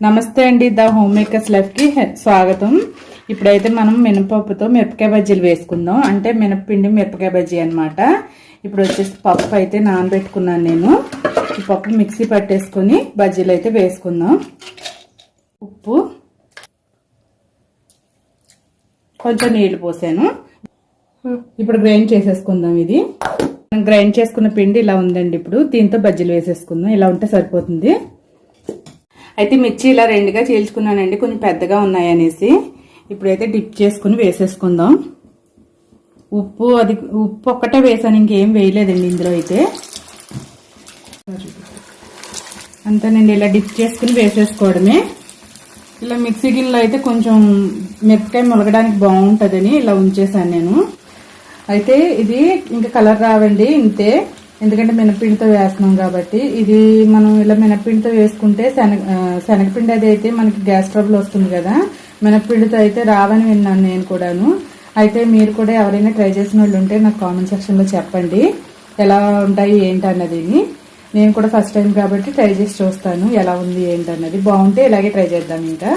నమస్తే అండి the home makers లైఫ్కి స్వాగతం. ఇప్పుడైతే మనం మినపప్పుతో మిరపకాయ బజ్జీలు వేసుకుందాం. అంటే మినపపిండి మిరపకాయ బజ్జీ అనమాట ఇప్పుడు వచ్చేసి పప్పు అయితే నానబెట్టుకున్నాను నేను. ఈ పప్పు మిక్సీ పట్టేసుకొని బజ్జీలు అయితే వేసుకుందాం. ఉప్పు. కొంచెం నీళ్ళు పోసాను. ఇప్పుడు గ్రైండ్ చేసేసుకుందాం ఇది. మనం గ్రైండ్ చేసుకున్న పిండి ఇలా ఉందండి ఇప్పుడు. దీంతో బజ్జీలు వేసేసుకుందాం. ఇలా ఉంటే సరిపోతుంది. అయితే మిర్చి ఇలా రెండుగా చీల్చుకున్నానండి కొంచెం పెద్దగా ఉన్నాయనేసి. ఇప్పుడైతే డిప్ చేసుకుని వేసేసుకుందాం. ఉప్పు అది ఉప్పు ఒక్కటే వేసాను ఇంకేం వేయలేదండి ఇందులో అయితే. అంతేనండి ఇలా డిప్ చేసుకుని వేసేసుకోవడమే. ఇలా మిక్సీ గిన్నెలో అయితే కొంచెం మిరపకాయ మొలగడానికి బాగుంటుందని ఇలా ఉంచేసాను నేను. అయితే ఇది ఇంకా కలర్ రావండి ఇంతే. ఎందుకంటే మినపిండితో వేస్తున్నాం కాబట్టి ఇది మనం ఇలా మినపిండితో వేసుకుంటే శనగ శనగపిండి అది అయితే మనకి గ్యాస్ ట్రబుల్ వస్తుంది కదా. మినపిండితో అయితే రావని విన్నాను నేను కూడాను. అయితే మీరు కూడా ఎవరైనా ట్రై చేసిన వాళ్ళు ఉంటే నాకు కామెంట్ సెక్షన్లో చెప్పండి. ఎలా ఉంటాయి ఏంటి అన్నది నేను కూడా ఫస్ట్ టైం కాబట్టి ట్రై చేసి చూస్తాను ఎలా ఉంది ఏంటన్నది బాగుంటే ఇలాగే ట్రై చేద్దాం ఇంకా.